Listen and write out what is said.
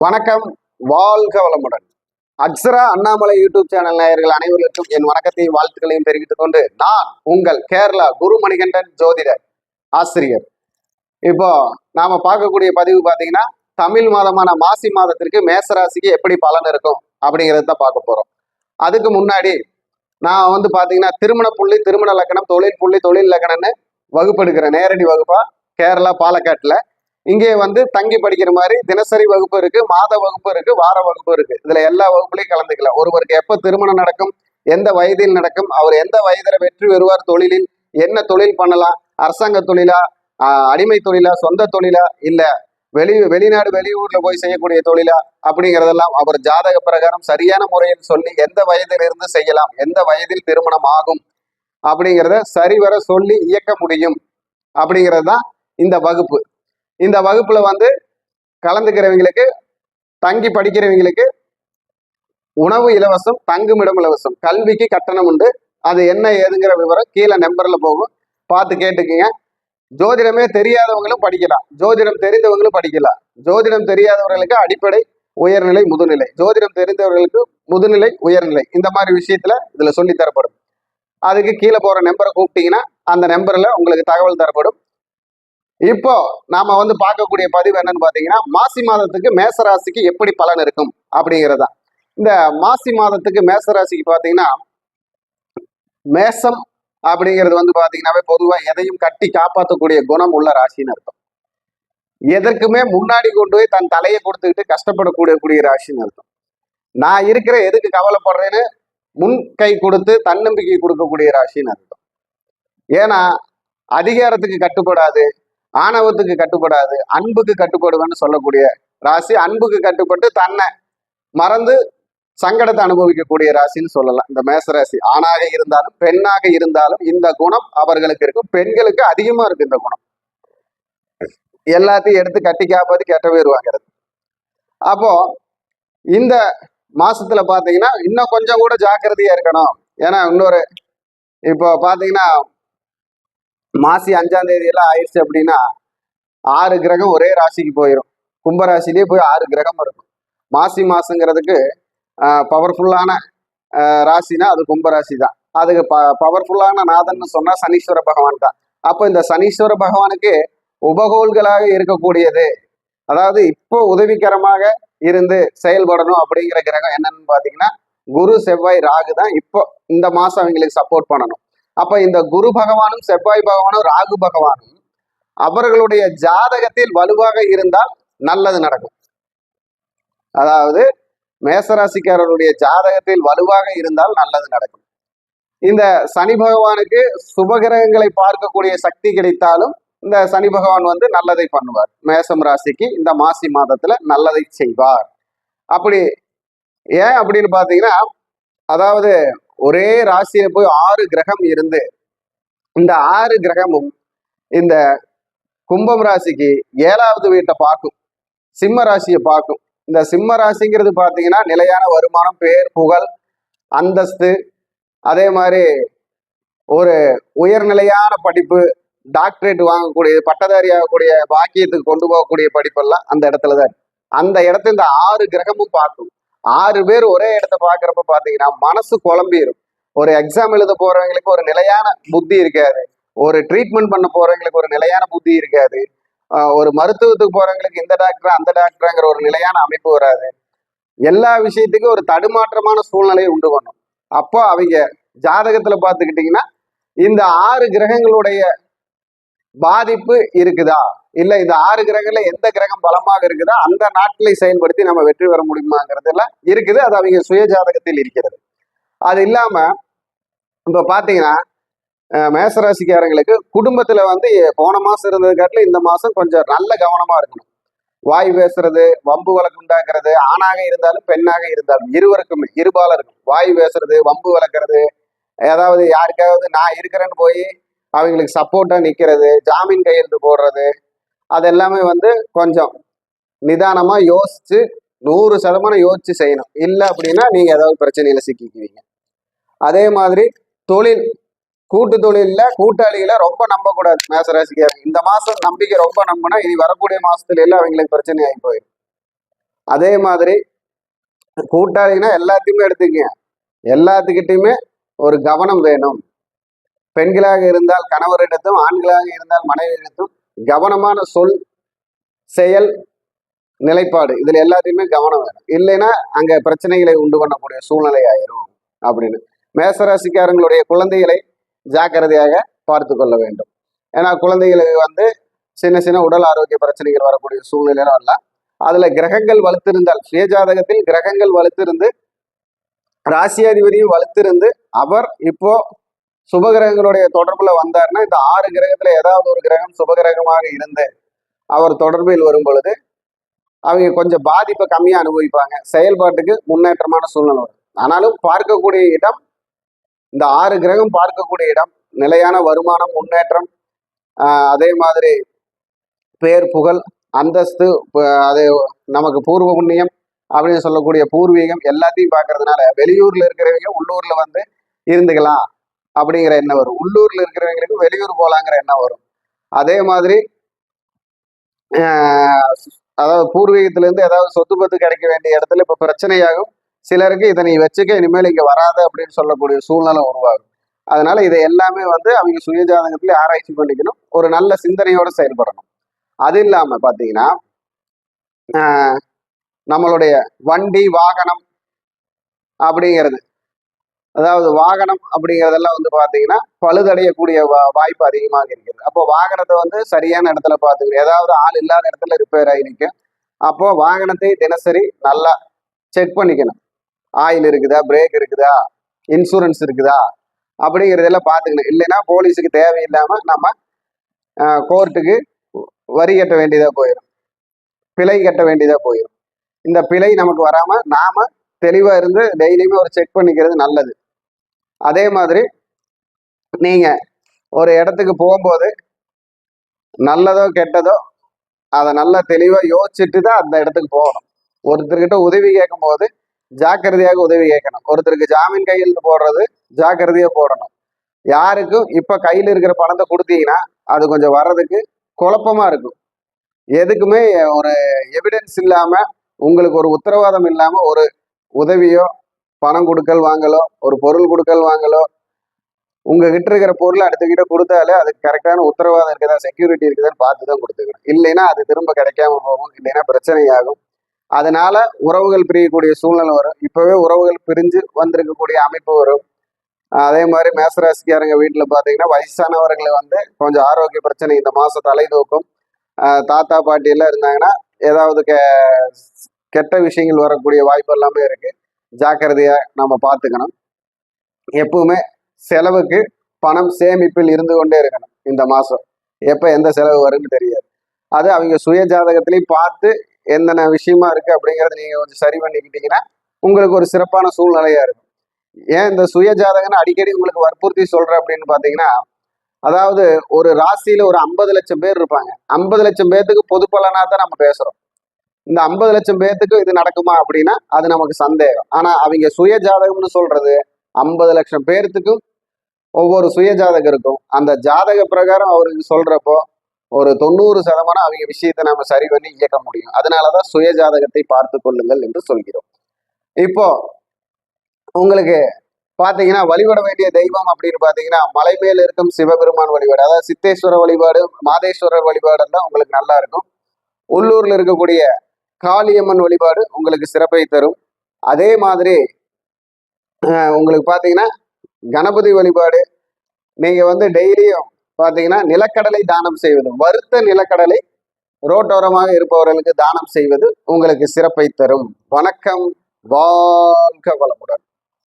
வணக்கம். வாழ்க வளமுடன். அக்ஸரா அண்ணாமலை யூடியூப் சேனல் நேயர்கள் அனைவருக்கும் என் வணக்கத்தையும் வாழ்த்துக்களையும் தெரிவித்துக் கொண்டு நான் உங்கள் கேரளா குரு மணிகண்டன் ஜோதிடர் ஆசிரியர். இப்போ நாம பார்க்கக்கூடிய பதிவு பார்த்தீங்கன்னா தமிழ் மாதமான மாசி மாதத்திற்கு மேசராசிக்கு எப்படி பலன் இருக்கும் அப்படிங்கிறத தான் பார்க்க போறோம். அதுக்கு முன்னாடி நான் வந்து பார்த்தீங்கன்னா திருமண புள்ளி திருமண லக்கணம் தொழில் புள்ளி தொழில் லக்கணம்னு வகுப்பு எடுக்கிறேன் நேரடி வகுப்பா கேரளா பாலக்காட்டுல இங்கே வந்து தங்கி படிக்கிற மாதிரி தினசரி வகுப்பு இருக்கு மாத வகுப்பு இருக்கு வார வகுப்பு இருக்கு. இதுல எல்லா வகுப்புலையும் கலந்துக்கலாம். ஒருவருக்கு எப்ப திருமணம் நடக்கும் எந்த வயதில் நடக்கும் அவர் எந்த வயதில வெற்றி பெறுவார் தொழிலில் என்ன தொழில் பண்ணலாம் அரசாங்க தொழிலா அடிமை தொழிலா சொந்த தொழிலா இல்ல வெளி வெளிநாடு வெளியூர்ல போய் செய்யக்கூடிய தொழிலா அப்படிங்கிறதெல்லாம் அவர் ஜாதக பிரகாரம் சரியான முறையில் சொல்லி எந்த வயதில் இருந்து செய்யலாம் எந்த வயதில் திருமணம் ஆகும் அப்படிங்கிறத சரிவர சொல்லி இயக்க முடியும் அப்படிங்கிறது தான் இந்த வகுப்பு. இந்த வகுப்புல வந்து கலந்துக்கிறவங்களுக்கு தங்கி படிக்கிறவங்களுக்கு உணவு இலவசம் தங்குமிடம் இலவசம். கல்விக்கு கட்டணம் உண்டு. அது என்ன ஏதுங்கிற விவரம் கீழே நம்பர்ல போகும். பார்த்து கேட்டுக்குங்க. ஜோதிடமே தெரியாதவங்களும் படிக்கலாம். ஜோதிடம் தெரிந்தவங்களும் படிக்கலாம். ஜோதிடம் தெரியாதவர்களுக்கு அடிப்படை உயர்நிலை முதுநிலை. ஜோதிடம் தெரிந்தவர்களுக்கு முதுநிலை உயர்நிலை. இந்த மாதிரி விஷயத்துல இதுல சொல்லி தரப்படும். அதுக்கு கீழே போற நம்பரை கூப்பிட்டீங்கன்னா அந்த நம்பர்ல உங்களுக்கு தகவல் தரப்படும். இப்போ நாம வந்து பார்க்கக்கூடிய பதிவு என்னன்னு பாத்தீங்கன்னா மாசி மாதத்துக்கு மேசராசிக்கு எப்படி பலன் இருக்கும் அப்படிங்கிறதா. இந்த மாசி மாதத்துக்கு மேசராசிக்கு பாத்தீங்கன்னா மேசம் அப்படிங்கிறது வந்து பாத்தீங்கன்னாவே பொதுவா எதையும் கட்டி காப்பாற்றக்கூடிய குணம் உள்ள ராசின்னு அர்த்தம். எதற்குமே முன்னாடி கொண்டு போய் தன் தலையை கொடுத்துக்கிட்டு கஷ்டப்படக்கூடிய கூடிய ராசின்னு அர்த்தம். நான் இருக்கிற எதுக்கு கவலைப்படுறேன்னு முன் கை கொடுத்து தன்னம்பிக்கை கொடுக்கக்கூடிய ராசின்னு அர்த்தம். ஏன்னா அதிகாரத்துக்கு கட்டுப்படாது ஆணவத்துக்கு கட்டுப்படாது அன்புக்கு கட்டுப்படுவேன்னு சொல்லக்கூடிய ராசி அன்புக்கு கட்டுப்பட்டு தன்னை மறந்து சங்கடத்தை அனுபவிக்கக்கூடிய ராசின்னு சொல்லலாம். இந்த மேசராசி ஆணாக இருந்தாலும் பெண்ணாக இருந்தாலும் இந்த குணம் அவர்களுக்கு இருக்கும். பெண்களுக்கு அதிகமா இருக்கு இந்த குணம். எல்லாத்தையும் எடுத்து கட்டி காப்பாத்தி கெட்ட பேர் வாங்குறது. அப்போ இந்த மாசத்துல பாத்தீங்கன்னா இன்னும் கொஞ்சம் கூட ஜாக்கிரதையா இருக்கணும். ஏன்னா இன்னொரு இப்போ பாத்தீங்கன்னா மாசி அஞ்சாம் தேதி எல்லாம் ஆயிடுச்சு அப்படின்னா ஆறு கிரகம் ஒரே ராசிக்கு போயிடும் கும்பராசிலேயே போய் ஆறு கிரகம் இருக்கும். மாசி மாசங்கிறதுக்கு பவர்ஃபுல்லான ராசினா அது கும்பராசி தான் அதுக்கு ப பவர்ஃபுல்லான நாதன் சொன்னா சனீஸ்வர பகவான் தான். அப்போ இந்த சனீஸ்வர பகவானுக்கு உபகோள்களாக இருக்கக்கூடியது. அதாவது இப்போ உதவிகரமாக இருந்து செயல்படணும் அப்படிங்கிற கிரகம் என்னன்னு பாத்தீங்கன்னா குரு செவ்வாய் ராகு தான் இப்போ இந்த மாசம் அவங்களுக்கு சப்போர்ட் பண்ணணும். அப்ப இந்த குரு பகவானும் செவ்வாய் பகவானும் ராகு பகவானும் அவர்களுடைய ஜாதகத்தில் வலுவாக இருந்தால் நல்லது நடக்கும். அதாவது மேசராசிக்காரருடைய ஜாதகத்தில் வலுவாக இருந்தால் நல்லது நடக்கும். இந்த சனி பகவானுக்கு சுபகிரகங்களை பார்க்கக்கூடிய சக்தி கிடைத்தாலும் இந்த சனி பகவான் வந்து நல்லதை பண்ணுவார். மேசம் ராசிக்கு இந்த மாசி மாதத்துல நல்லதை செய்வார். அப்படி ஏன் அப்படின்னு பாத்தீங்கன்னா அதாவது ஒரே ராசியில போய் ஆறு கிரகம் இருந்து இந்த ஆறு கிரகமும் இந்த கும்பம் ராசிக்கு ஏழாவது வீட்டை பார்க்கும் சிம்ம ராசியை பார்க்கும். இந்த சிம்ம ராசிங்கிறது பார்த்தீங்கன்னா நிலையான வருமானம் பேர் புகழ் அந்தஸ்து அதே மாதிரி ஒரு உயர்நிலையான படிப்பு டாக்டரேட் வாங்கக்கூடிய பட்டதாரி ஆகக்கூடிய பாக்கியத்துக்கு கொண்டு போகக்கூடிய படிப்பெல்லாம் அந்த இடத்துல தான் அந்த இடத்த இந்த ஆறு கிரகமும் பார்க்கும். ஆறு பேர் ஒரே இடத்த பாக்குறப்ப பாத்தீங்கன்னா மனசு குழம்பிடும் ஒரு எக்ஸாம் எழுத போறவங்களுக்கு ஒரு நிலையான புத்தி இருக்காது. ஒரு ட்ரீட்மெண்ட் பண்ண போறவங்களுக்கு ஒரு நிலையான புத்தி இருக்காது. ஆஹ் ஒரு மருத்துவத்துக்கு போறவங்களுக்கு இந்த டாக்டர் அந்த டாக்டருங்கிற ஒரு நிலையான அமைப்பு வராது. எல்லா விஷயத்துக்கும் ஒரு தடுமாற்றமான சூழ்நிலையை உண்டு பண்ணும். அப்போ அவங்க ஜாதகத்துல பாத்துக்கிட்டீங்கன்னா இந்த ஆறு கிரகங்களுடைய பாதிப்பு இருக்குதா? இல்ல இந்த ஆறு கிரகங்கள்ல எந்த கிரகம் பலமாக இருக்குதோ அந்த நாட்களை செயல்படுத்தி நம்ம வெற்றி பெற முடியுமாங்கிறது எல்லாம் இருக்குது. அது அவங்க சுய ஜாதகத்தில் இருக்கிறது. அது இல்லாம இப்ப பாத்தீங்கன்னா மேசராசிக்காரங்களுக்கு குடும்பத்துல வந்து போன மாசம் இருந்தது காட்டில இந்த மாசம் கொஞ்சம் நல்ல கவனமா இருக்கணும். வாய் பேசுறது வம்பு வழக்கு உண்டாக்குறது ஆணாக இருந்தாலும் பெண்ணாக இருந்தாலும் இருவருக்கும் இருபாலருக்கும். வாய் பேசுறது வம்பு வளர்க்குறது ஏதாவது யாருக்காவது நான் இருக்கிறேன்னு போய் அவங்களுக்கு சப்போர்ட்டா நிக்கிறது ஜாமீன் கையெழுத்து போடுறது அது எல்லாமே வந்து கொஞ்சம் நிதானமாக யோசிச்சு நூறு சதமானம் யோசிச்சு செய்யணும். இல்லை அப்படின்னா நீங்கள் ஏதாவது பிரச்சனையில் சிக்கிக்குவீங்க. அதே மாதிரி தொழில் கூட்டு தொழிலில் கூட்டாளிகளை ரொம்ப நம்பக்கூடாது. மேசராசிக்காரங்க. இந்த மாதம் நம்பிக்கை ரொம்ப நம்பினா இனி வரக்கூடிய மாதத்துல எல்லாம் அவங்களுக்கு பிரச்சனை ஆகி போயிடும். அதே மாதிரி கூட்டாளினா எல்லாத்தையுமே எடுத்துக்கங்க. எல்லாத்துக்கிட்டையுமே ஒரு கவனம் வேணும். பெண்களாக இருந்தால் கணவரிடத்தும் ஆண்களாக இருந்தால் மனைவியிடத்தும் கவனமான சொல் செயல் நிலைப்பாடு. இதுல எல்லாத்தையுமே கவனம் வேணும். இல்லைன்னா அங்க பிரச்சனைகளை உண்டு பண்ணக்கூடிய சூழ்நிலை ஆயிரும் அப்படின்னு. மேசராசிக்காரங்களுடைய குழந்தைகளை ஜாக்கிரதையாக பார்த்து கொள்ள வேண்டும். ஏன்னா குழந்தைகளுக்கு வந்து சின்ன சின்ன உடல் ஆரோக்கிய பிரச்சனைகள் வரக்கூடிய சூழ்நிலையில வரலாம். அதுல கிரகங்கள் வலுத்திருந்தால் சுயஜாதகத்தில் கிரகங்கள் வலுத்திருந்து ராசியாதிபதியும் வலுத்திருந்து அவர் இப்போ சுபகிரகங்களுடைய தொடர்புல வந்தார்னா இந்த ஆறு கிரகத்துல ஏதாவது ஒரு கிரகம் சுபகிரகமாக இருந்து அவர் தொடர்பில் வரும் பொழுது அவங்க கொஞ்சம் பாதிப்பை கம்மியா அனுபவிப்பாங்க. செயல்பாட்டுக்கு முன்னேற்றமான சூழ்நிலை வரும். ஆனாலும் பார்க்கக்கூடிய இடம் இந்த ஆறு கிரகம் பார்க்கக்கூடிய இடம் நிலையான வருமானம் முன்னேற்றம் அதே மாதிரி பேர் புகழ் அந்தஸ்து அது நமக்கு பூர்வ புண்ணியம் அப்படின்னு சொல்லக்கூடிய பூர்வீகம் எல்லாத்தையும் பார்க்கறதுனால வெளியூர்ல இருக்கிறவங்க உள்ளூர்ல வந்து இருந்துக்கலாம். அப்படிங்கிற எண்ணம் வரும். உள்ளூர்ல இருக்கிறவங்களுக்கு வெளியூர் போகலாங்கிற எண்ணம் வரும். அதே மாதிரி அதாவது பூர்வீகத்திலேருந்து ஏதாவது சொத்து பத்து கிடைக்க வேண்டிய இடத்துல இப்ப பிரச்சனையாகும். சிலருக்கு இதை நீ வச்சுக்க இனிமேல் இங்க வராத அப்படின்னு சொல்லக்கூடிய சூழ்நிலை உருவாகும். அதனால இதை எல்லாமே வந்து அவங்க சுயஜாதகத்திலே ஆராய்ச்சி பண்ணிக்கணும். ஒரு நல்ல சிந்தனையோட செயல்படணும். அது இல்லாம பாத்தீங்கன்னா நம்மளுடைய வண்டி வாகனம் அப்படிங்கிறது அதாவது வாகனம் அப்படிங்கிறதெல்லாம் வந்து பார்த்தீங்கன்னா பழுதடையக்கூடிய வா- வாய்ப்பு அதிகமாக இருக்கிறது. அப்போ வாகனத்தை வந்து சரியான இடத்துல பார்த்துக்கணும். ஏதாவது ஆள் இல்லாத இடத்துல ரிப்பேர் ஆகி நிற்கும் அப்போ வாகனத்தை தினசரி நல்லா செக் பண்ணிக்கணும். ஆயில் இருக்குதா? பிரேக் இருக்குதா? இன்சூரன்ஸ் இருக்குதா? அப்படிங்கிறதெல்லாம் பார்த்துக்கணும். இல்லைன்னா போலீஸுக்கு தேவையில்லாமல் நம்ம கோர்ட்டுக்கு வரி கட்ட வேண்டியதாக போயிடும் பிழை கட்ட வேண்டியதாக போயிடும் இந்த பிழை நமக்கு வராமல் நாம் தெளிவாக இருந்து டெய்லியுமே ஒரு செக் பண்ணிக்கிறது நல்லது. அதே மாதிரி நீங்கள் ஒரு இடத்துக்கு போகும்போது நல்லதோ கெட்டதோ அதை நல்லா தெளிவாக யோசிச்சுட்டு தான் அந்த இடத்துக்கு போகணும். ஒருத்தர்கிட்ட உதவி கேட்கும் போது ஜாக்கிரதையாக உதவி கேட்கணும். ஒருத்தருக்கு ஜாமீன் கையில் போடுறது ஜாக்கிரதையாக போடணும். யாருக்கும் இப்போ கையில் இருக்கிற பணத்தை கொடுத்தீங்கன்னா அது கொஞ்சம் வர்றதுக்கு குழப்பமா இருக்கும். எதுக்குமே ஒரு எவிடன்ஸ் இல்லாமல் உங்களுக்கு ஒரு உத்தரவாதம் இல்லாமல் ஒரு உதவியோ பணம் கொடுக்கல் வாங்கலோ ஒரு பொருள் கொடுக்கல் வாங்கலோ உங்ககிட்ட இருக்கிற பொருளை அடுத்தகிட்ட கொடுத்தாலே அதுக்கு கரெக்டான உத்தரவாதம் இருக்குதா செக்யூரிட்டி இருக்குதான்னு பார்த்து தான் கொடுத்துக்கணும். இல்லைன்னா அது திரும்ப கிடைக்காம போகும் இல்லைன்னா பிரச்சனையாகும். அதனால உறவுகள் பிரியக்கூடிய சூழ்நிலை வரும். இப்பவே உறவுகள் பிரிஞ்சு வந்திருக்கக்கூடிய அமைப்பு வரும். அதே மாதிரி மேசராசிக்காரங்க வீட்டில் பார்த்தீங்கன்னா வயசானவர்களை வந்து கொஞ்சம் ஆரோக்கிய பிரச்சனை இந்த மாதம் தலை தூக்கும் தாத்தா பாட்டி எல்லாம் இருந்தாங்கன்னா ஏதாவது கெ கெட்ட விஷயங்கள் வரக்கூடிய வாய்ப்பு எல்லாமே இருக்குது ஜாக்கிரதையா நம்ம பார்த்துக்கணும். எப்பவுமே செலவுக்கு பணம் சேமிப்பில் இருந்து கொண்டே இருக்கணும் இந்த மாசம். எப்ப எந்த செலவு வரும்னு தெரியாது. அது அவங்க சுய ஜாதகத்திலையும் பார்த்து என்னென்ன விஷயமா இருக்கு அப்படிங்கறத நீங்க கொஞ்சம் சரி பண்ணிக்கிட்டீங்கன்னா உங்களுக்கு ஒரு சிறப்பான சூழ்நிலையா இருக்கும். ஏன் இந்த சுய ஜாதகம்னு அடிக்கடி உங்களுக்கு வற்புறுத்தி சொல்கிறேன் அப்படின்னு பாத்தீங்கன்னா அதாவது ஒரு ராசியில ஒரு ஐம்பது லட்சம் பேர் இருப்பாங்க. ஐம்பது லட்சம் பேர்த்துக்கு பொது பலனா தான் நம்ம பேசுறோம். இந்த ஐம்பது லட்சம் பேர்த்துக்கு இது நடக்குமா அப்படின்னா அது நமக்கு சந்தேகம். ஆனா அவங்க சுய ஜாதகம்னு சொல்றது ஐம்பது லட்சம் பேர்த்துக்கும் ஒவ்வொரு சுய ஜாதகம் இருக்கும் அந்த ஜாதக பிரகாரம் அவருக்கு சொல்றப்போ ஒரு தொண்ணூறு சதமானம் அவங்க விஷயத்தை நம்ம சரி பண்ணி இயக்க முடியும். அதனாலதான் சுய ஜாதகத்தை பார்த்து கொள்ளுங்கள் என்று சொல்கிறோம். இப்போ உங்களுக்கு பாத்தீங்கன்னா வழிபட வேண்டிய தெய்வம் அப்படின்னு பாத்தீங்கன்னா மலை மேல இருக்கும் சிவபெருமான் வழிபாடு. அதாவது சித்தேஸ்வர வழிபாடு மாதேஸ்வரர் வழிபாடு தான் உங்களுக்கு நல்லா இருக்கும். உள்ளூர்ல இருக்கக்கூடிய காளியம்மன் வழிபாடு உங்களுக்கு சிறப்பை தரும். அதே மாதிரி உங்களுக்கு பார்த்தீங்கன்னா கணபதி வழிபாடு நீங்கள் வந்து டெய்லியும் பார்த்தீங்கன்னா நிலக்கடலை தானம் செய்வது வறுத்த நிலக்கடலை ரோட்டோரமாக இருப்பவர்களுக்கு தானம் செய்வது உங்களுக்கு சிறப்பை தரும். வணக்கம் வாழ்க வளமுடன்.